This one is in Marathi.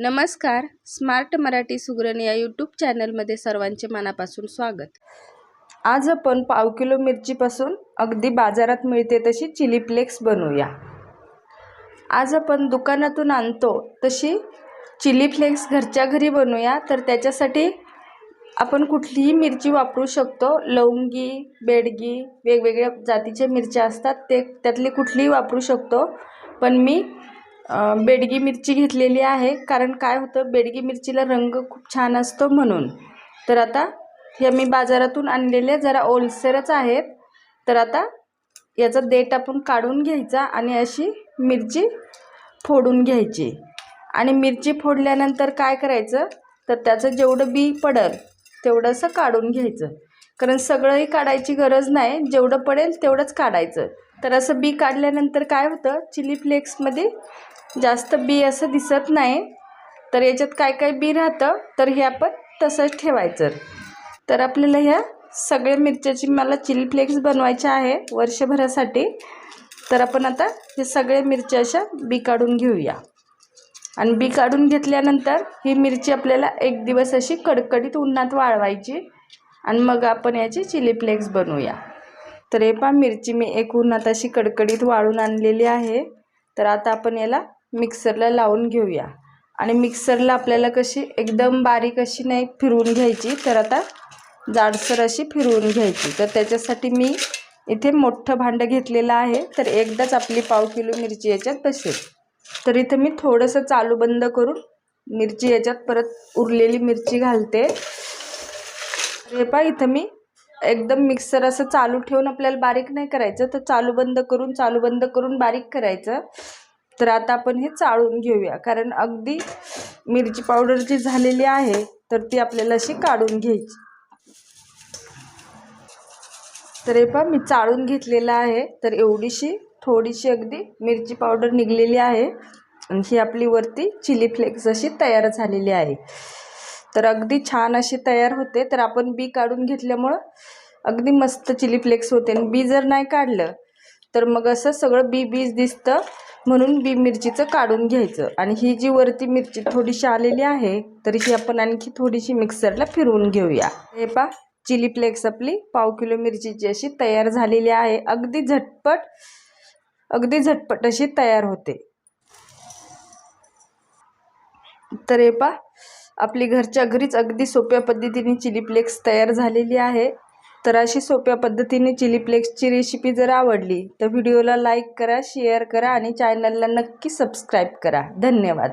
नमस्कार. स्मार्ट मराठी सुगरण या यूट्यूब चॅनलमध्ये सर्वांचे मनापासून स्वागत. आज आपण पाव किलो मिरचीपासून अगदी बाजारात मिळते तशी चिली फ्लेक्स बनवूया. आज आपण दुकानातून आणतो तशी चिली फ्लेक्स घरच्या घरी बनवूया. तर त्याच्यासाठी आपण कुठलीही मिरची वापरू शकतो. लवंगी बेडगी वेगवेगळ्या जातीच्या मिरच्या असतात. ते त्यातली कुठलीही वापरू शकतो. पण मी बेडगी मिरची घेतलेली आहे. कारण काय होतं बेडगी मिरचीला रंग खूप छान असतो म्हणून. तर आता हे मी बाजारातून आणलेले जरा ओलसरच आहेत. तर आता याचा देठ आपण काढून घ्यायचा आणि अशी मिरची फोडून घ्यायची. आणि मिरची फोडल्यानंतर काय करायचं? तर त्याचं जेवढं बी पडेल तेवढंसं काढून घ्यायचं. कारण सगळंही काढायची गरज नाही. जेवढं पडेल तेवढंच काढायचं. तर असं बी काढल्यानंतर काय होतं? चिली फ्लेक्समध्ये जास्त बी असं दिसत नाही. तर याच्यात काय काय बी राहतं? तर हे आपण तसंच ठेवायचं. तर आपल्याला ह्या सगळ्या मिरच्याची मला चिली फ्लेक्स बनवायच्या आहे वर्षभरासाठी. तर आपण आता हे सगळ्या मिरच्या अशा बी काढून घेऊया. आणि बी काढून घेतल्यानंतर ही मिरची आपल्याला एक दिवस अशी कडकडीत उन्हात वाळवायची. आणि मग आपण याची चिली फ्लेक्स बनवूया. तर हे पहा मिरची मी एक उन्हात अशी कडकडीत वाळून आणलेली आहे. तर आता आपण याला मिक्सरला लावून घेऊया. आणि मिक्सरला आपल्याला कशी एकदम बारीक अशी नाही फिरवून घ्यायची तर आता जाडसर अशी फिरवून घ्यायची. तर त्याच्यासाठी मी इथे मोठं भांडं घेतलेलं आहे. तर एकदाच आपली पाव किलो मिरची याच्यात बसेल. तर इथं मी थोडंसं चालू बंद करून मिरची याच्यात परत उरलेली मिरची घालते. हे पहा इथं मी एकदम मिक्सर असं चालू ठेवून आपल्याला बारीक नाही करायचं. तर चालू बंद करून चालू बंद करून बारीक करायचं. तर आता आपण हे चाळून घेऊया. कारण अगदी मिरची पावडर जी झालेली आहे तर ती आपल्याला अशी काढून घ्यायची. तर हे पहा मी चाळून घेतलेलं आहे. तर एवढीशी थोडीशी अगदी मिरची पावडर निघलेली आहे. आणि ही आपली वरती चिली फ्लेक्स अशी तयार झालेली आहे. तर अगदी छान अशी तयार होते. तर आपण बी काढून घेतल्यामुळं अगदी मस्त चिली फ्लेक्स होते. आणि बी जर नाही काढलं तर मग असं सगळं बी बीज दिसतं. म्हणून बी मिरचीचं काढून घ्यायचं. आणि ही जी वरती मिरची थोडीशी आलेली आहे तर ही आपण आणखी थोडीशी मिक्सरला फिरवून घेऊया. हे पा चिली फ्लेक्स आपली पाव किलो मिरचीची अशी तयार झालेली आहे. अगदी झटपट अगदी झटपट अशी तयार होते. तर हे पा आपली घरच्या घरीच अगदी सोप्या पद्धतीने चिली फ्लेक्स तयार झालेली आहे. तर अशी सोप्या पद्धतीने चिली फ्लेक्सची रेसिपी जर आवडली तर व्हिडिओला लाईक करा शेअर करा आणि चॅनलला नक्की सबस्क्राईब करा. धन्यवाद.